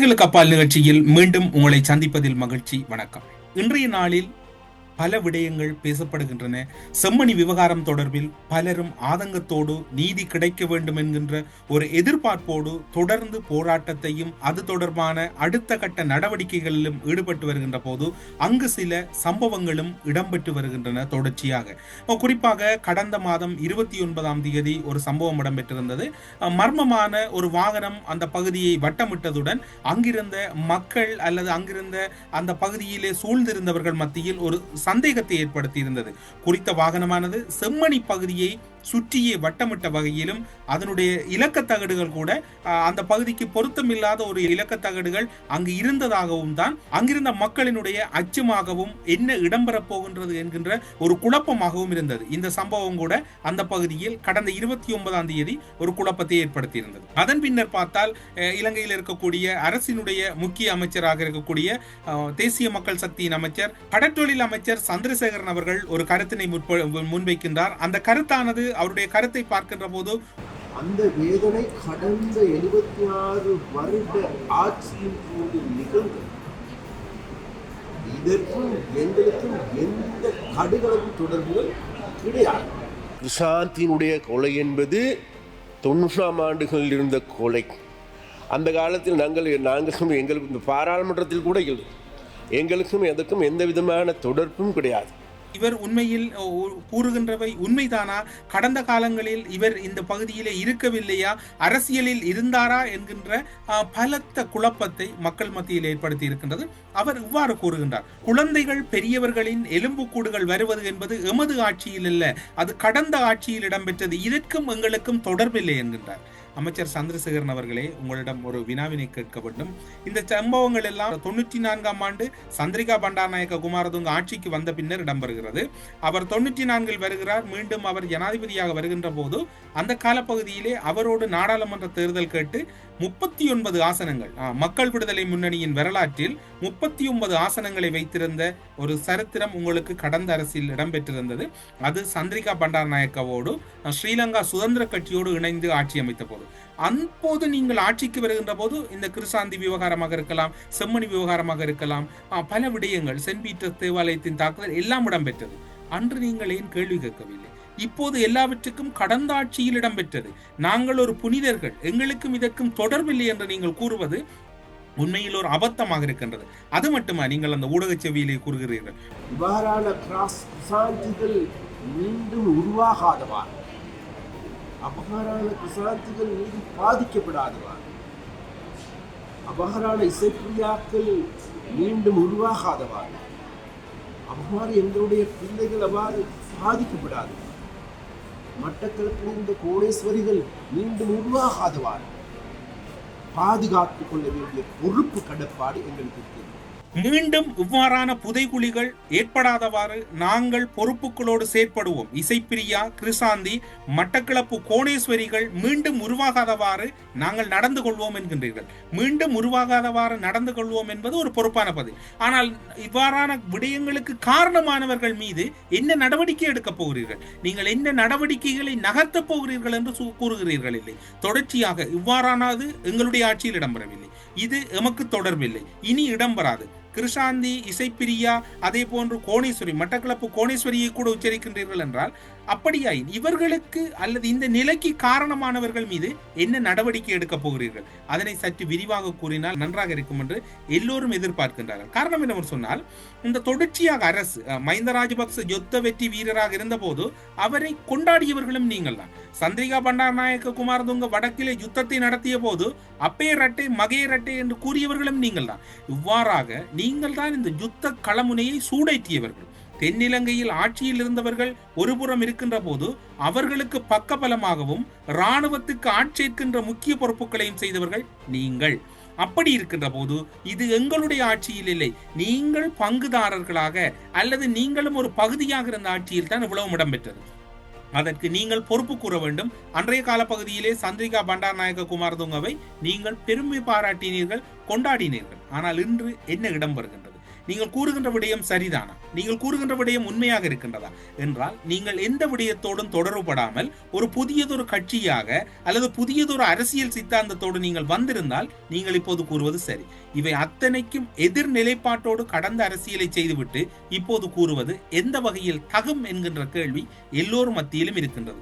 செய்திகளுக்கு அப்பால் நிகழ்ச்சியில் மீண்டும் உங்களை சந்திப்பதில் மகிழ்ச்சி. வணக்கம். இன்றைய நாளில் பல விடயங்கள் பேசப்படுகின்றன. செம்மணி விவகாரம் தொடர்பில் பலரும் ஆதங்கத்தோடு நீதி கிடைக்க வேண்டும் என்கின்ற ஒரு எதிர்பார்ப்போடு தொடர்ந்து போராட்டத்தையும் அது தொடர்பான அடுத்த கட்ட நடவடிக்கைகளிலும் ஈடுபட்டு வருகின்ற போது அங்கு சில சம்பவங்களும் இடம்பெற்று வருகின்றன தொடர்ச்சியாக. குறிப்பாக கடந்த மாதம் இருபத்தி ஒன்பதாம் தேதி ஒரு சம்பவம் இடம்பெற்றிருந்தது. மர்மமான ஒரு வாகனம் அந்த பகுதியை வட்டமிட்டதுடன் அங்கிருந்த மக்கள் அல்லது அங்கிருந்த அந்த பகுதியிலே சூழ்ந்திருந்தவர்கள் மத்தியில் ஒரு சந்தேகத்தை ஏற்படுத்தி இருந்தது. குறித்த வாகனமானது செம்மணி பகுதியை சுற்றியே வட்டமிட்ட வகையிலும் அதனுடைய இலக்கத்தகடுகள் கூட அந்த பகுதிக்கு பொருத்தமில்லாத ஒரு இலக்கத்தகடுகள் அங்கு இருந்ததாகவும் தான் அங்கிருந்த மக்களினுடைய அச்சமாகவும் என்ன இடம்பெறப் போகின்றது என்கின்ற ஒரு குழப்பமாகவும் இருந்தது. இந்த சம்பவம் கூட அந்த பகுதியில் கடந்த இருபத்தி ஒன்பதாம் தேதி ஒரு குழப்பத்தை ஏற்படுத்தியிருந்தது. அதன் பின்னர் பார்த்தால் இலங்கையில் இருக்கக்கூடிய அரசினுடைய முக்கிய அமைச்சராக இருக்கக்கூடிய தேசிய மக்கள் சக்தியின் அமைச்சர் கடற்றொழில் அமைச்சர் சந்திரசேகரன் அவர்கள் ஒரு கருத்தினை முற்ப- முன்வைக்கின்றார். அந்த கருத்தானது அவருடைய கருத்தை பார்க்கின்ற போது அந்த வேதனை கடந்த எழுபத்தி ஆறு வருட ஆட்சியின் போது நிகழ்ந்தது. இதற்கும் எங்களுக்கும் எந்த கடுகளவு தொடர்புகள் கிடையாது. பிரசாந்தினுடைய கொலை என்பது தொண்ணூறாம் ஆண்டுகளில் இருந்த கொலை. அந்த காலத்தில் நாங்கள் நாங்களும் எங்களுக்கு இந்த பாராளுமன்றத்தில் கூட எங்களுக்கும் எதுக்கும் எந்த விதமான தொடர்பும் கிடையாது. இவர் உண்மையில் கூறுகின்றவை உண்மைதானா? கடந்த காலங்களில் இவர் இந்த பகுதியிலே இருக்கவில்லையா? அரசியலில் இருந்தாரா? என்கின்ற பலத்த குழப்பத்தை மக்கள் மத்தியில் ஏற்படுத்தி இருக்கின்றது அவர் இவ்வாறு கூறுகின்றார். குழந்தைகள் பெரியவர்களின் எலும்புக்கூடுகள் வருவது என்பது எமது ஆட்சியில் அல்ல. அது கடந்த ஆட்சியில் இடம்பெற்றது. இதற்கும் எங்களுக்கும் தொடர்பில்லை என்கின்றார். அமைச்சர் சந்திரசேகரன் அவர்களே உங்களிடம் ஒரு வினாவினை கேட்க வேண்டும். இந்த சம்பவங்கள் எல்லாம் தொண்ணூற்றி நான்காம் ஆண்டு சந்திரிகா பண்டாரநாயக்க குமாரதுங்க ஆட்சிக்கு வந்த பின்னர் இடம்பெறுகிறது. அவர் தொண்ணூற்றி நான்கில் வருகிறார். மீண்டும் அவர் ஜனாதிபதியாக வருகின்ற போது அந்த காலப்பகுதியிலே அவரோடு நாடாளுமன்ற தேர்தல் கேட்டு முப்பத்தி ஒன்பது ஆசனங்கள் மக்கள் விடுதலை முன்னணியின் வரலாற்றில் முப்பத்தி ஒன்பது ஆசனங்களை வைத்திருந்த ஒரு சரித்திரம் உங்களுக்கு கடந்த அரசில் இடம்பெற்றிருந்தது. அது சந்திரிகா பண்டாரநாயக்கவோடு ஸ்ரீலங்கா சுதந்திர கட்சியோடு இணைந்து ஆட்சி அமைத்த போது. அப்போது நீங்கள் ஆட்சிக்கு வருகின்ற போது இந்த கிருசாந்தி விவகாரமாக இருக்கலாம் செம்மணி விவகாரமாக இருக்கலாம் பல விடயங்கள் சென்ட் பீட்டர் தேவாலயத்தின் தாக்குதல் எல்லாம் இடம்பெற்றது. அன்று நீங்கள் ஏன் கேள்வி கேட்கவில்லை? இப்போது எல்லாவற்றுக்கும் கடந்த ஆட்சியில் இடம்பெற்றது. நாங்கள் ஒரு புனிதர்கள் எங்களுக்கும் இதற்கும் தொடர்பில்லை என்று நீங்கள் கூறுவது உண்மையில் ஒரு அபத்தமாக இருக்கின்றது. அது மட்டுமா நீங்கள் அந்த ஊடக செவியிலே கூறுகிறீர்கள்? இவ்வாறான கிராஸ் மீண்டும் உருவாகாதவாறு அபகாரான கிசாந்திகள் மீது பாதிக்கப்படாதவாறு. அபகாரான இசைப்பிரியாக்கள் மீண்டும் உருவாகாதவாறு. அவ்வாறு எங்களுடைய பிள்ளைகள் அவ்வாறு பாதிக்கப்படாது. மட்டக்களப்பில் இந்த கோடேஸ்வரிகள் மீண்டும் உருவாகாதவாறு. பாதுகாத்துக் கொள்ள வேண்டிய பொறுப்பு கடப்பாடு எங்களுக்கு இருக்கிறது. மீண்டும் இவ்வாறான புதைகுழிகள் ஏற்படாதவாறு நாங்கள் பொறுப்புகளோடு செயற்படுவோம். இசைப்பிரியா கிருசாந்தி மட்டக்களப்பு கோணேஸ்வரிகள் மீண்டும் உருவாகாதவாறு நாங்கள் நடந்து கொள்வோம் என்கின்றீர்கள். மீண்டும் உருவாகாதவாறு நடந்து கொள்வோம் என்பது ஒரு பொறுப்பான பதில். ஆனால் இவ்வாறான விடயங்களுக்கு காரணமானவர்கள் மீது என்ன நடவடிக்கை எடுக்கப் போகிறீர்கள்? நீங்கள் என்ன நடவடிக்கைகளை நகர்த்தப் போகிறீர்கள் என்று கூறுகிறீர்கள் இல்லை. தொடர்ச்சியாக இவ்வாறானது எங்களுடைய ஆட்சியில் இடம்பெறவில்லை. இது எமக்கு தொடர்பில்லை. இனி இடம்பெறாது. கிருஷாந்தி இசைப்பிரியா அதே போன்று கோணேஸ்வரி மட்டக்களப்பு கோணேஸ்வரியை கூட உச்சரிக்கின்றீர்கள் என்றால் அப்படியாயின் இவர்களுக்கு அல்லது இந்த நிலைக்கு காரணமானவர்கள் மீது என்ன நடவடிக்கை எடுக்கப் போகிறீர்கள்? அதனை சற்று விரிவாக கூறினால் நன்றாக இருக்கும் என்று எல்லோரும் எதிர்பார்க்கின்றார்கள். காரணம் என்னவர் சொன்னால் இந்த தொடர்ச்சியாக அரசு மஹிந்த ராஜபக்ச யுத்த வெற்றி வீரராக இருந்தபோது அவரை கொண்டாடியவர்களும் நீங்கள் தான். சந்திரிகா பண்டாரநாயக்க குமாரதுங்க வடக்கிலே யுத்தத்தை நடத்திய போது அப்பே ரட்டை மகே ரட்டை என்று கூறியவர்களும் நீங்கள் தான். இவ்வாறாக நீங்கள் தான் இந்த யுத்த களமுனையை சூடேற்றியவர்கள். தென்னிலங்கையில் ஆட்சியில் இருந்தவர்கள் ஒருபுறம் இருக்கின்ற போது அவர்களுக்கு பக்கபலமாகவும் இராணுவத்துக்கு ஆட்சேர்க்கின்ற முக்கிய பொறுப்புகளையும் செய்தவர்கள் நீங்கள். அப்படி இருக்கின்ற போது இது எங்களுடைய ஆட்சியில் இல்லை. நீங்கள் பங்குதாரர்களாக அல்லது நீங்களும் ஒரு பகுதியாக இருந்த ஆட்சியில் தான் இவ்வளவு இடம்பெற்றது அதற்கு நீங்கள் பொறுப்பு கூற வேண்டும். அன்றைய கால பகுதியிலே சந்திரிகா பண்டாரநாயக்க குமாரதுங்கவை நீங்கள் பெருமை பாராட்டினீர்கள் கொண்டாடினீர்கள். ஆனால் இன்று என்ன இடம் வருகின்றது? நீங்கள் கூறுகின்ற விடயம் சரிதானா? நீங்கள் கூறுகின்ற விடயம் உண்மையாக இருக்கின்றதா? என்றால் நீங்கள் எந்த விடயத்தோடும் தொடர்புபடாமல் ஒரு புதியதொரு கட்சியாக அல்லது புதியதொரு அரசியல் சித்தாந்தத்தோடு நீங்கள் வந்திருந்தால் நீங்கள் இப்போது கூறுவது சரி. இவை அத்தனைக்கும் எதிர் நிலைப்பாட்டோடு கடந்த அரசியலை செய்துவிட்டு இப்போது கூறுவது எந்த வகையில் தகும் என்கின்ற கேள்வி எல்லோரும் மத்தியிலும் இருக்கின்றது.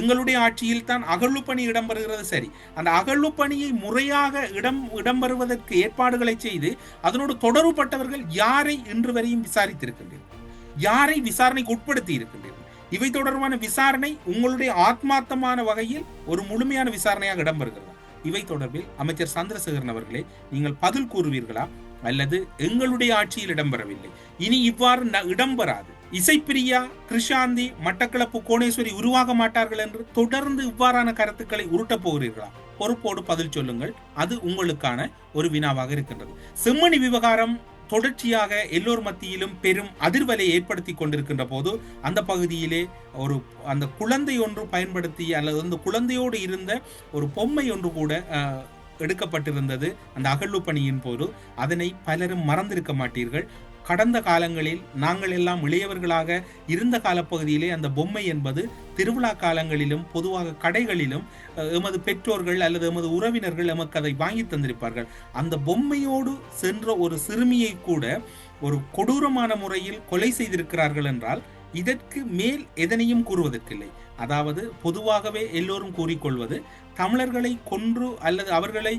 எங்களுடைய ஆட்சியில் தான் அகழ்வு பணி இடம்பெறுகிறது சரி. அந்த அகழ்வு பணியை முறையாக இடம் இடம்பெறுவதற்கு ஏற்பாடுகளை செய்து அதனோடு தொடர்புபட்டவர்கள் யாரை இன்று வரையும் விசாரித்திருக்கின்றீர்கள்? யாரை விசாரணைக்கு உட்படுத்தி இருக்கின்றீர்கள் இவை தொடர்பான விசாரணை உங்களுடைய ஆத்மார்த்தமான வகையில் ஒரு முழுமையான விசாரணையாக இடம்பெறுகிறது? இவை தொடர்பில் அமைச்சர் சந்திரசேகரன் அவர்களே நீங்கள் பதில் கூறுவீர்களா? அல்லது எங்களுடைய ஆட்சியில் இடம்பெறவில்லை. இனி இவ்வாறு இடம்பெறாது. இசைப்பிரியா கிருஷாந்தி மட்டக்களப்பு கோணேஸ்வரி உருவாக மாட்டார்கள் என்று தொடர்ந்து இவ்வாறான கருத்துக்களை உருட்டப் போகிறீர்களா? பொறுப்போடு பதில் சொல்லுங்கள். அது உங்களுக்கான ஒரு வினாவாக இருக்கின்றது. செம்மணி விவகாரம் தொடர்ச்சியாக எல்லோர் மத்தியிலும் பெரும் அதிர்வலை ஏற்படுத்தி கொண்டிருக்கின்ற போது அந்த பகுதியிலே ஒரு அந்த குழந்தை ஒன்று பயன்படுத்தி அல்லது அந்த குழந்தையோடு இருந்த ஒரு பொம்மை ஒன்று கூட எடுக்கப்பட்டிருந்தது அந்த அகழ்வு பணியின் போது. அதனை பலரும் மறந்திருக்க மாட்டீர்கள். கடந்த காலங்களில் நாங்கள் எல்லாம் இளையவர்களாக இருந்த காலப்பகுதியிலே அந்த பொம்மை என்பது திருவிழா காலங்களிலும் பொதுவாக கடைகளிலும் எமது பெற்றோர்கள் அல்லது எமது உறவினர்கள் எமக்கு அதை வாங்கி தந்திருப்பார்கள். அந்த பொம்மையோடு சென்ற ஒரு சிறுமியை கூட ஒரு கொடூரமான முறையில் கொலை செய்திருக்கிறார்கள் என்றால் இதற்கு மேல் எதனையும் கூறுவதற்கில்லை. அதாவது பொதுவாகவே எல்லோரும் கூறிக்கொள்வது தமிழர்களை கொன்று அல்லது அவர்களை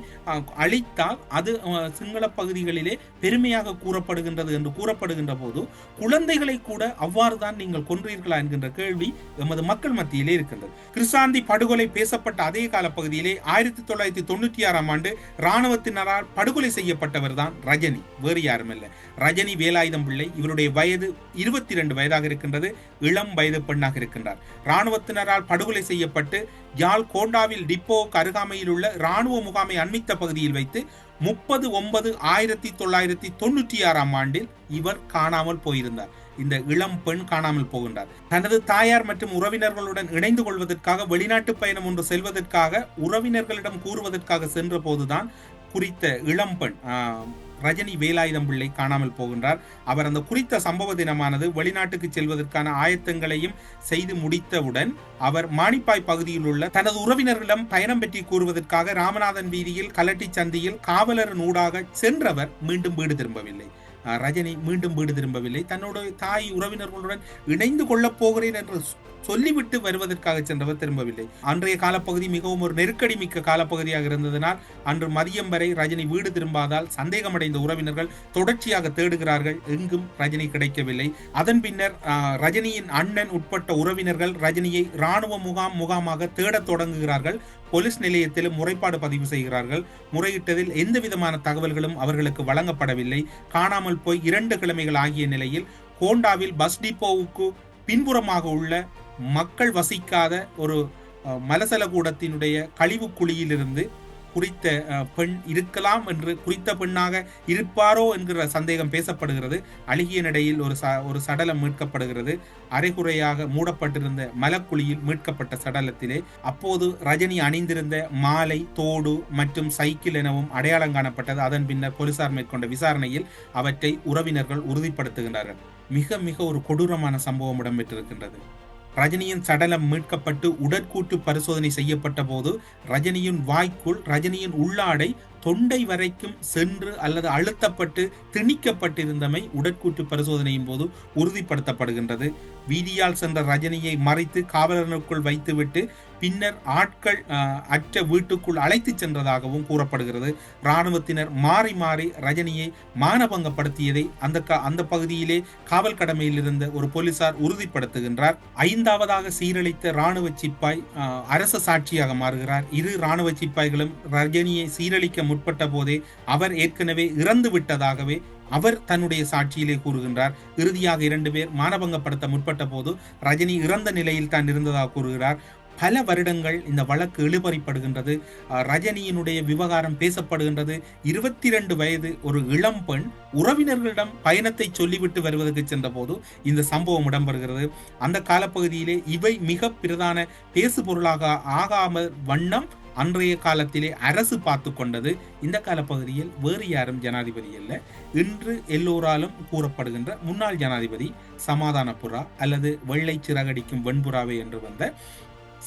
அழித்தால் அது சிங்கள பகுதிகளிலே பெருமையாக கூறப்படுகின்றது என்று கூறப்படுகின்ற போது குழந்தைகளை கூட அவ்வாறு தான் நீங்கள் கொன்றீர்களா என்கின்ற கேள்வி எமது மக்கள் மத்தியிலே இருக்கின்றது. கிறிஸ்தாந்தி படுகொலை பேசப்பட்ட அதே கால பகுதியிலே ஆயிரத்தி தொள்ளாயிரத்தி தொண்ணூற்றி ஆறாம் ஆண்டு இராணுவத்தினரால் படுகொலை செய்யப்பட்டவர் தான் ரஜினி. வேறு யாரும் இல்லை ரஜினி வேலாயுதம் பிள்ளை. இவருடைய வயது இருபத்தி இரண்டு வயதாக இருக்கின்றது. இளம் வயது பெண்ணாக இருக்கின்றார். இராணுவத்தினரால் படுகொலை செய்யப்பட்டு யாழ் கோண்டாவில் டிப்போவுக்கு அருகாமையில் உள்ள இராணுவ முகாமை அண்மித்த பகுதியில் வைத்து முப்பது ஒன்பது ஆயிரத்தி தொள்ளாயிரத்தி தொண்ணூற்றி ஆறாம் ஆண்டில் இவர் காணாமல் போயிருந்தார். இந்த இளம் பெண் காணாமல் போகின்றார். தனது தாயார் மற்றும் உறவினர்களுடன் இணைந்து கொள்வதற்காக வெளிநாட்டு பயணம் ஒன்று செல்வதற்காக உறவினர்களிடம் கூறுவதற்காக சென்ற போதுதான் குறித்த இளம்பெண் ரஜினி வேலாயுதம் பிள்ளை காணாமல் போகின்றார். அவர் அந்த குறித்த சம்பவ தினமானது வெளிநாட்டுக்கு செல்வதற்கான ஆயத்தங்களையும் செய்து முடித்தவுடன் அவர் மாணிப்பாய் பகுதியில் உள்ள தனது உறவினர்களிடம் பயணம் பற்றி கூறுவதற்காக ராமநாதன் வீதியில் கலட்டி சந்தியில் காவலர் நூடாக சென்றவர் மீண்டும் வீடு திரும்பவில்லை. ரஜினி மீண்டும் வீடு திரும்பவில்லை. தன்னோட தாய் உறவினர்களுடன் இணைந்து கொள்ளப் போகிறேன் என்று சொல்லிவிட்டு வருவதற்காக சென்றவர் திரும்பவில்லை. அன்றைய காலப்பகுதி மிகவும் ஒரு நெருக்கடி மிக்க காலப்பகுதியாக இருந்ததனால் அன்று மதியம் வரை ரஜினி வீடு திரும்பாதால் சந்தேகமடைந்த உறவினர்கள் தொடர்ச்சியாக தேடுகிறார்கள். எங்கும் ரஜினி கிடைக்கவில்லை. அதன் பின்னர் ஆஹ், ரஜினியின் அண்ணன் உட்பட்ட உறவினர்கள் ரஜினியை ராணுவ முகாம் முகாமாக தேடத் தொடங்குகிறார்கள். போலீஸ் நிலையத்திலும் முறைப்பாடு பதிவு செய்கிறார்கள். முறையிட்டதில் எந்த விதமான தகவல்களும் அவர்களுக்கு வழங்கப்படவில்லை. காணாமல் போய் இரண்டு கிழமைகள் ஆகிய நிலையில் கோண்டாவில் பஸ் டிப்போவுக்கு பின்புறமாக உள்ள மக்கள் வசிக்காத ஒரு மலசல கூடத்தினுடைய கழிவு குழியிலிருந்து குறித்த பெண் இருக்கலாம் என்று குறித்த பெண்ணாக இருப்பாரோ என்கிற சந்தேகம் பேசப்படுகிறது. அழுகிய நிலையில் ஒரு ச ஒரு சடலம் மீட்கப்படுகிறது. அரைகுறையாக மூடப்பட்டிருந்த மலக்குழியில் மீட்கப்பட்ட சடலத்திலே அப்போது ரஜினி அணிந்திருந்த மாலை தோடு மற்றும் சைக்கிள் எனவும் அடையாளம் காணப்பட்டது. அதன் பின்னர் போலீசார் மேற்கொண்ட விசாரணையில் அவற்றை உறவினர்கள் உறுதிப்படுத்துகின்றார்கள் மிக மிக ஒரு கொடூரமான சம்பவம் இடம்பெற்றிருக்கின்றது. ரஜினியின் சடலம் மீட்கப்பட்டு உடற்கூட்டு பரிசோதனை செய்யப்பட்ட போது ரஜினியின் வாய்க்குள் ரஜினியின் உள்ளாடை தொண்டை வரைக்கும் சென்று அல்லது அழுத்தப்பட்டு திணிக்கப்பட்டிருந்தமை உடற்கூட்டு பரிசோதனையின் போது உறுதிப்படுத்தப்படுகின்றது. வீதியால் சென்ற ரஜினியை மறைத்து காவலர்களுக்குள் வைத்துவிட்டு பின்னர் ஆட்கள் அற்ற வீட்டுக்குள் அழைத்து சென்றதாகவும் கூறப்படுகிறது. இராணுவத்தினர் மாறி மாறி ரஜினியை மானபங்கப்படுத்தியதை அந்த க- அந்த பகுதியிலே காவல் கடமையில் இருந்த ஒரு போலீசார் உறுதிப்படுத்துகின்றார். ஐந்தாவதாக சீரழித்த இராணுவ சிப்பாய் அரச சாட்சியாக மாறுகிறார். இரு இராணுவ சிப்பாய்களும் ரஜினியை சீரழிக்க முற்பட்ட போதே அவர் ஏற்கனவே இறந்து விட்டதாகவே அவர் தன்னுடைய சாட்சியிலே கூறுகின்றார். இறுதியாக இரண்டு பேர் மானபங்கப்படுத்த முற்பட்ட போது ரஜினி இறந்த நிலையில் தான் இருந்ததாக கூறுகிறார். பல வருடங்கள் இந்த வழக்கு இழுபறிப்படுகின்றது. ரஜினியினுடைய விவகாரம் பேசப்படுகின்றது. இருபத்தி ரெண்டு வயது ஒரு இளம் பெண் உறவினர்களிடம் பயணத்தை சொல்லிவிட்டு வருவதற்கு சென்றபோது இந்த சம்பவம் இடம்பெறுகிறது. அந்த காலப்பகுதியிலே இவை மிக பிரதான பேசு பொருளாக ஆகாம வண்ணம் அன்றைய காலத்திலே அரசு பார்த்து கொண்டது. இந்த காலப்பகுதியில் வேறு யாரும் ஜனாதிபதி அல்ல. இன்று எல்லோராலும் கூறப்படுகின்ற முன்னாள் ஜனாதிபதி சமாதானபுரா அல்லது வெள்ளை சிறகடிக்கும் வெண்புறாவே என்று வந்த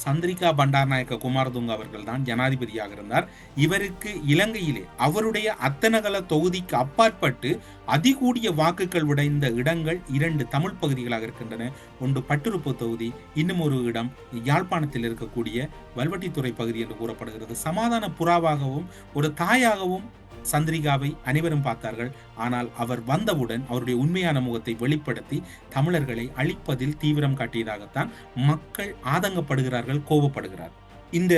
சந்திரிகா பண்டாரநாயக்க குமாரதுங்க அவர்கள் தான் ஜனாதிபதியாக இருந்தார். இவருக்கு இலங்கையிலே அவருடைய அத்தனகல தொகுதிக்கு அப்பாற்பட்டு அதிகூடிய வாக்குகள் உடைந்த இடங்கள் இரண்டு தமிழ் பகுதிகளாக இருக்கின்றன. ஒன்று பட்டுருப்பு தொகுதி இன்னும் ஒரு இடம் யாழ்ப்பாணத்தில் இருக்கக்கூடிய வல்வட்டித்துறை பகுதி என்று கூறப்படுகிறது. சமாதான புறாவாகவும் ஒரு தாயாகவும் சந்திரிகாவை அனைவரும் பார்த்தார்கள். ஆனால் அவர் வந்தவுடன் அவருடைய உண்மையான முகத்தை வெளிப்படுத்தி தமிழர்களை அழிப்பதில் தீவிரம் காட்டியதாகத்தான் மக்கள் ஆதங்கப்படுகிறார்கள் கோபப்படுகிறார். இந்த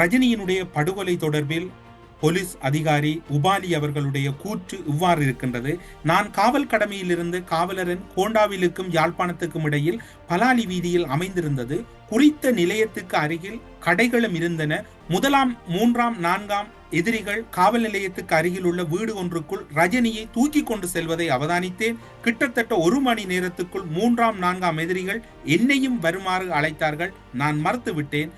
ரஜினியினுடைய படுகொலை தொடர்பில் போலீஸ் அதிகாரி உபாலி அவர்களுடைய கூற்று இவ்வாறு இருக்கின்றது. நான் காவல் கடமையிலிருந்து காவலரன் கோண்டாவிலுக்கும் யாழ்ப்பாணத்துக்கும் இடையில் பலாலி வீதியில் அமைந்திருந்தது. குறித்த நிலையத்துக்கு அருகில் கடைகளும் இருந்தன. முதலாம் மூன்றாம் நான்காம் எதிரிகள் காவல் நிலையத்துக்கு அருகில் உள்ள வீடு ஒன்றுக்குள் ரஜினியை தூக்கி கொண்டு செல்வதை அவதானித்தேன். கிட்டத்தட்ட ஒரு மணி நேரத்துக்குள் மூன்றாம் நான்காம் எதிரிகள் என்னையும் வருமாறு அழைத்தார்கள். நான் மறுத்து விட்டேன்.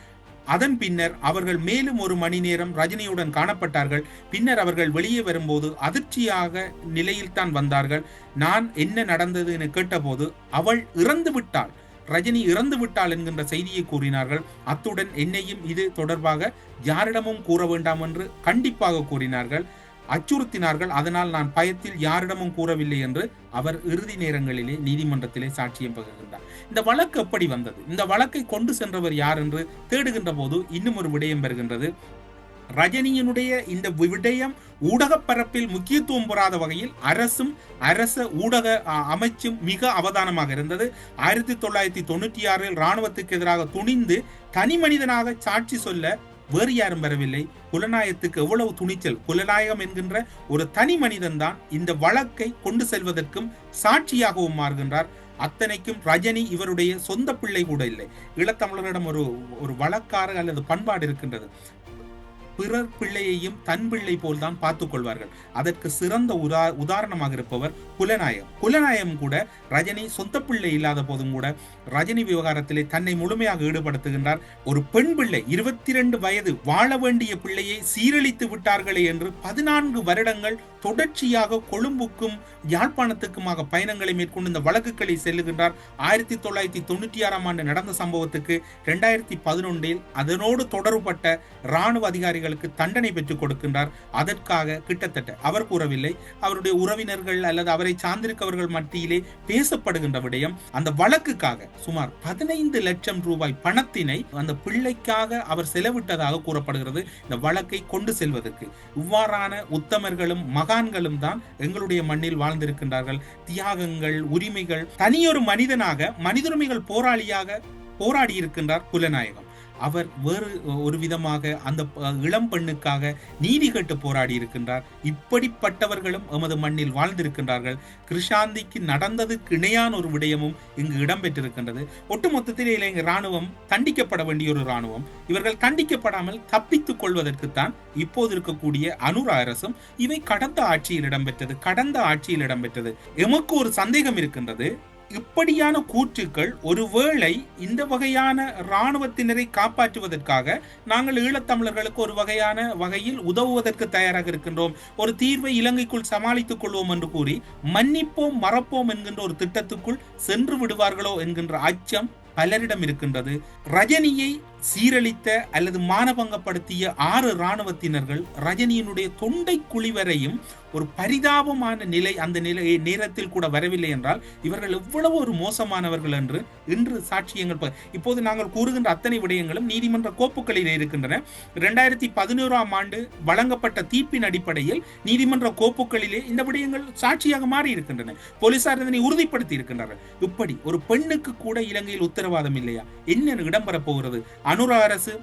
அதன் பின்னர் அவர்கள் மேலும் ஒரு மணி நேரம் ரஜினியுடன் காணப்பட்டார்கள். பின்னர் அவர்கள் வெளியே வரும்போது அதிர்ச்சியாக நிலையில்தான் வந்தார்கள். நான் என்ன நடந்தது என கேட்டபோது அவள் இறந்து விட்டாள். ரஜினி இறந்து விட்டாள் என்கின்ற செய்தியை கூறினார்கள். அத்துடன் என்னையும் இது தொடர்பாக யாரிடமும் கூற வேண்டாம் என்று கண்டிப்பாக கூறினார்கள். அச்சுறுத்தினார்கள். அதனால் நான் பயத்தில் யாரிடமும் கூறவில்லை என்று அவர் இறுதி நேரங்களிலே நீதிமன்றத்திலே சாட்சியம் பகிர்கின்றார் இந்த வழக்கு எப்படி வந்தது? இந்த வழக்கை கொண்டு சென்றவர் யார் என்று தேடுகின்ற போது இன்னும் ஒரு விடயம் பெறுகின்றது ரஜினியினுடைய இந்த விடயம் ஊடகப் பரப்பில் முக்கியத்துவம் பெறாத வகையில் அரசும் அரச ஊடக அமைச்சும் மிக அவதானமாக இருந்தது. ஆயிரத்தி தொள்ளாயிரத்தி தொண்ணூற்றி ஆறில் ராணுவத்துக்கு எதிராக துணிந்து தனி மனிதனாக சாட்சி சொல்ல வேறு யாரும் வரவில்லை. புலனாயத்துக்கு எவ்வளவு துணிச்சல் புலனாயகம் என்கின்ற ஒரு தனி மனிதன் தான் இந்த வழக்கை கொண்டு செல்வதற்கும் சாட்சியாகவும் மாறுகின்றார். அத்தனைக்கும் ரஜினி இவருடைய சொந்த பிள்ளை கூட இல்லை. ஈழத்தமிழரிடம் ஒரு ஒரு வழக்காறு அல்லது பண்பாடு இருக்கின்றது. பிறர் பிள்ளையையும் தன் பிள்ளை போல்தான் பார்த்துக் கொள்வார்கள். அதற்கு சிறந்த உதா உதாரணமாக இருப்பவர் புலனாயம் புலநாயகம் கூட ரஜினி சொந்த பிள்ளை இல்லாத போதும் கூட ரஜினி விவகாரத்திலே தன்னை முழுமையாக ஈடுபடுத்துகின்றார். ஒரு பெண் பிள்ளை இருபத்தி இரண்டு வயது வாழ வேண்டிய பிள்ளையை சீரழித்து விட்டார்களே என்று பதினான்கு வருடங்கள் தொடர்ச்சியாக கொழும்புக்கும் யாழ்ப்பாணத்துக்குமாக பயணங்களை மேற்கொண்டு இந்த வழக்குகளை செல்லுகின்றார். ஆயிரத்தி தொள்ளாயிரத்தி தொண்ணூற்றி ஆறாம் ஆண்டு நடந்த சம்பவத்துக்கு இரண்டாயிரத்தி பதினொன்றில் அதனோடு தொடர்பட்ட இராணுவ அதிகாரிகளுக்கு தண்டனை பெற்றுக் கொடுக்கின்றார். அதற்காக கிட்டத்தட்ட அவர் கூறவில்லை. அவருடைய உறவினர்கள் அல்லது அவரை சார்ந்திருக்கவர்கள் மத்தியிலே பேசப்படுகின்ற விடயம் அந்த வழக்குக்காக சுமார் பதினைந்து லட்சம் ரூபாய் பணத்தினை அந்த பிள்ளைக்காக அவர் செலவிட்டதாக கூறப்படுகிறது. இந்த வழக்கை கொண்டு செல்வதற்கு இவ்வாறான உத்தமர்களும் மகான்களும் தான் எங்களுடைய மண்ணில் வாழ்ந்திருக்கின்றார்கள். தியாகங்கள் உரிமைகள் தனியொரு மனிதனாக மனிதுரிமைகள் போராளியாக போராடி இருக்கின்றார் புலநாயகம் அவர் வேறு ஒரு விதமாக அந்த இளம் பெண்ணுக்காக நீதி கேட்டு போராடி இருக்கின்றார். இப்படிப்பட்டவர்களும் எமது மண்ணில் வாழ்ந்திருக்கின்றார்கள். கிருஷாந்திக்கு நடந்ததுக்கு இணையான ஒரு விடயமும் இங்கு இடம்பெற்றிருக்கின்றது. ஒட்டுமொத்தத்தில் இளைஞர் இராணுவம் தண்டிக்கப்பட வேண்டிய ஒரு ராணுவம் இவர்கள் தண்டிக்கப்படாமல் தப்பித்துக் கொள்வதற்குத்தான் இப்போது இருக்கக்கூடிய அனுர அரசும் இவை கடந்த ஆட்சியில் இடம்பெற்றது கடந்த ஆட்சியில் இடம்பெற்றது. எமக்கு ஒரு சந்தேகம் இருக்கின்றது. இப்படியான கூற்றுக்கள் ஒருவேளை இந்த வகையான இராணுவத்தினரை காப்பாற்றுவதற்காக நாங்கள் ஈழத்தமிழர்களுக்கு ஒரு வகையான வகையில் உதவுவதற்கு தயாராக இருக்கின்றோம். ஒரு தீர்வை இலங்கைக்குள் சமாளித்துக் கொள்வோம் என்று கூறி மன்னிப்போம் மறப்போம் என்கின்ற ஒரு திட்டத்துக்குள் சென்று விடுவார்களோ என்கின்ற அச்சம் பலரிடம் இருக்கின்றது. ரஜினியை சீரழித்த அல்லது மானபங்கப்படுத்திய ஆறு இராணுவத்தினர்கள் ரஜினியினுடைய தொண்டை குழி வரையும் ஒரு பரிதாபமான நிலை அந்த நிலை நேரத்தில் கூட வரவில்லை என்றால் இவர்கள் எவ்வளவு ஒரு மோசமானவர்கள் என்று இன்று சாட்சியங்கள் இப்போது நாங்கள் கூறுகின்ற அத்தனை விடயங்களும் நீதிமன்ற கோப்புகளில் இருக்கின்றன. இரண்டாயிரத்தி பதினோராம் ஆண்டு வழங்கப்பட்ட தீர்ப்பின் அடிப்படையில் நீதிமன்ற கோப்புகளிலே இந்த விடயங்கள் சாட்சியாக மாறி இருக்கின்றன. போலீசார் இதனை உறுதிப்படுத்தி இருக்கின்றனர் இப்படி ஒரு பெண்ணுக்கு கூட இலங்கையில் உத்தரவாதம் இல்லையா? என்ன இடம்பெறப் போகிறது? அனுர அரசு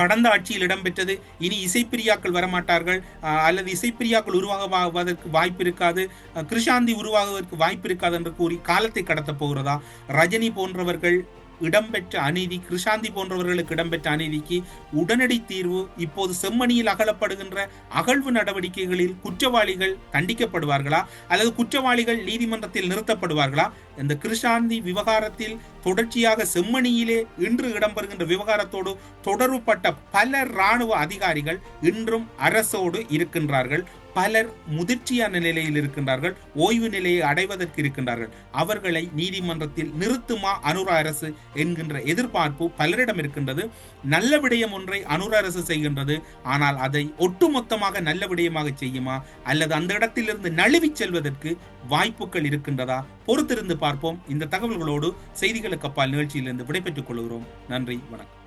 கடந்த ஆட்சியில் இடம்பெற்றது. இனி இசைப்பிரியாக்கள் வரமாட்டார்கள். அல்லது இசைப்பிரியாக்கள் உருவாகுவதற்கு வாய்ப்பு இருக்காது கிருஷாந்தி உருவாகுவதற்கு வாய்ப்பு இருக்காது என்று கூறி காலத்தை கடத்தப் போகிறதா? ரஜினி போன்றவர்கள் இடம்பெற்ற அநீதி கிருஷாந்தி போன்றவர்களுக்கு இடம்பெற்ற அநீதிக்கு உடனடி தீர்வு இப்போது செம்மணியில் அகலப்படுகின்ற அகழ்வு நடவடிக்கைகளில் குற்றவாளிகள் தண்டிக்கப்படுவார்களா? அல்லது குற்றவாளிகள் நீதிமன்றத்தில் நிறுத்தப்படுவார்களா? இந்த கிருஷாந்தி விவகாரத்தில் தொடர்ச்சியாக செம்மணியிலே இன்று இடம்பெறுகின்ற விவகாரத்தோடு தொடர்புபட்ட பல இராணுவ அதிகாரிகள் இன்றும் அரசோடு இருக்கின்றார்கள். பலர் முதிர்ச்சியான நிலையில் இருக்கின்றார்கள் ஓய்வு நிலையை அடைவதற்கு இருக்கின்றார்கள். அவர்களை நீதிமன்றத்தில் நிறுத்துமா அனுர அரசு என்கின்ற எதிர்பார்ப்பு பலரிடம் இருக்கின்றது. நல்ல விடயம் ஒன்றை அனுர அரசு செய்கின்றது. ஆனால் அதை ஒட்டுமொத்தமாக நல்ல விடயமாக செய்யுமா? அல்லது அந்த இடத்திலிருந்து நழுவிச் செல்வதற்கு வாய்ப்புகள் இருக்கின்றதா? பொறுத்திருந்து பார்ப்போம். இந்த தகவல்களோடு செய்திகளுக்கு அப்பால் நிகழ்ச்சியிலிருந்து விடைபெற்றுக் கொள்கிறோம். நன்றி வணக்கம்.